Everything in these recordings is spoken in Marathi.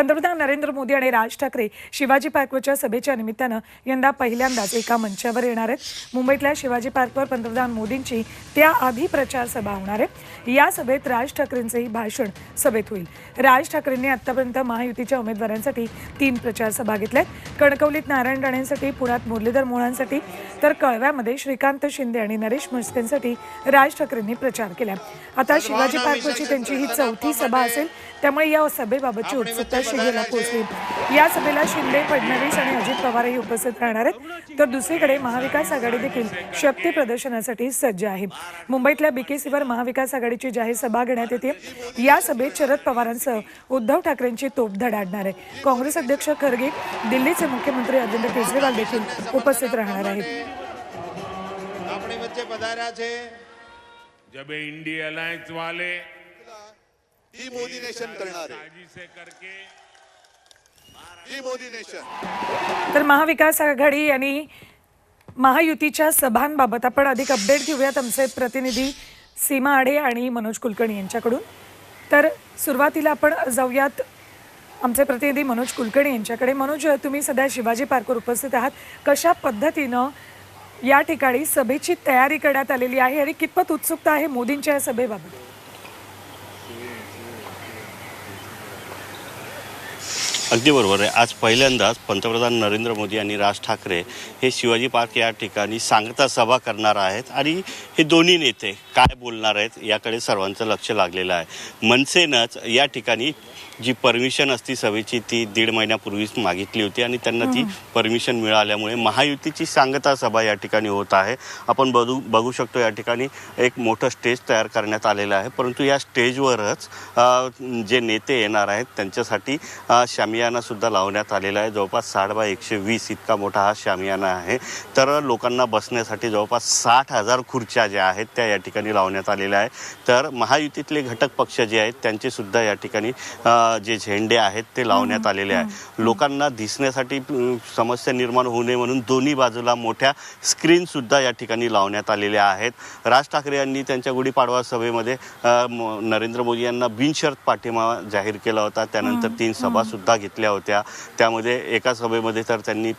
पंतप्रधान नरेंद्र मोदी आणि राज ठाकरे शिवाजी पार्कवरच्या सभेच्या निमित्तानं यंदा पहिल्यांदाच एका मंचावर येणार आहेत. मुंबईतल्या शिवाजी पार्कवर पंतप्रधान मोदींची त्याआधी प्रचार सभा होणार आहे. या सभेत राज ठाकरेंचंही भाषण सभेत होईल. राज ठाकरेंनी आतापर्यंत महायुतीच्या उमेदवारांसाठी तीन प्रचार सभा घेतल्यात कणकवलीत नारायण राणेंसाठी पुण्यात मुरलीधर मोहोळांसाठी तर कळव्यामध्ये श्रीकांत शिंदे आणि नरेश म्हस्केंसाठी राज ठाकरेंनी प्रचार केला आता शिवाजी पार्कवरची त्यांची ही चौथी सभा असेल त्यामुळे या सभेबाबतची उत्सुकता शिगेला पोहोचली. या सभेला शिंदे फडणवीस आणि अजित पवारही उपस्थित राहणार आहेत. तर दुसरीकडे महाविकास आघाडी देखील शक्ती प्रदर्शनासाठी सज्ज आहे. मुंबईतल्या बीकेसीवर महाविकास आघाडीची जाहीर सभा घेण्यात येते. या सभेत शरद पवारांसह उद्धव ठाकरेंची तोप धडाडणार आहे. काँग्रेस अध्यक्ष खरगे दिल्लीचे मुख्यमंत्री अरविंद केजरीवाल देखील उपस्थित राहणार आहेत. जब अलायंस वाले डिमोडिनेशन करणारे. साजिशें मोदी नेशन. तर महाविकास आघाडी आणि महायुतीच्या सभांबाबत आपण अधिक अपडेट घेऊयात. आमचे प्रतिनिधी सीमा आडे आणि मनोज कुलकर्णी यांच्याकडून. तर सुरुवातीला आपण जाऊयात. आमचे प्रतिनिधी मनोज कुलकर्णी यांच्याकडे. मनोज तुम्ही सध्या शिवाजी पार्कवर उपस्थित आहात. कशा पद्धतीनं या ठिकाणी सभेची तयारी करण्यात आलेली आहे आणि कितपत उत्सुकता आहे मोदींच्या या सभेबाबत? अगदी बरोबर आहे. आज पहिल्यांदाच पंतप्रधान नरेंद्र मोदी आणि राज ठाकरे हे शिवाजी पार्क या ठिकाणी सांगता सभा करणार आहेत आणि हे दोन्ही नेते काय बोलणार आहेत याकडे सर्वांचं लक्ष लागलेलं आहे. मनसेनंच या ठिकाणी जी परमिशन असती सभेची ती दीड महिन्यापूर्वीच मागितली होती आणि त्यांना ती परमिशन मिळाल्यामुळे महायुतीची सांगता सभा या ठिकाणी होत आहे. आपण बघू बघू शकतो या ठिकाणी एक मोठं स्टेज तयार करण्यात आलेलं आहे. परंतु या स्टेजवरच जे नेते येणार आहेत त्यांच्यासाठी अ, शामियाना सुद्धा लावण्यात आलेला आहे. जवळपास साठ बाय एकशे वीस इतका मोठा हा शामियाना आहे. तर लोकांना बसण्यासाठी जवळपास साठ हजार खुर्च्या ज्या आहेत त्या या ठिकाणी लावण्यात आलेल्या आहे तर महायुतीतले घटक पक्ष जे आहेत त्यांचे सुद्धा या ठिकाणी जे झेंडे आहेत ते लावण्यात आलेले आहे लोकांना दिसण्यासाठी समस्या निर्माण होऊ नये म्हणून दोन्ही बाजूला मोठ्या स्क्रीन सुद्धा या ठिकाणी लावण्यात आलेल्या आहेत. राज ठाकरे यांनी त्यांच्या गुढीपाडवा सभेमध्ये नरेंद्र मोदी यांना बिनशर्त पाठिंबा जाहीर केला होता. त्यानंतर तीन सभा सुद्धा घेतल्या होत्या. त्यामध्ये एका सभेमध्ये तर त्यांनी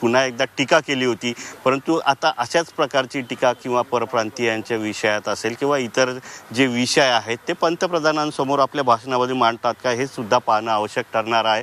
पुन्हा एकदा टीका केली होती. परंतु आता अशाच प्रकारची टीका किंवा परप्रांतीयांच्या विषयात असेल किंवा इतर जे विषय आहेत ते पंतप्रधानांसमोर आपल्या भाषणामध्ये मांडतात का हे सुद्धा पाहणं आवश्यक ठरणार आहे.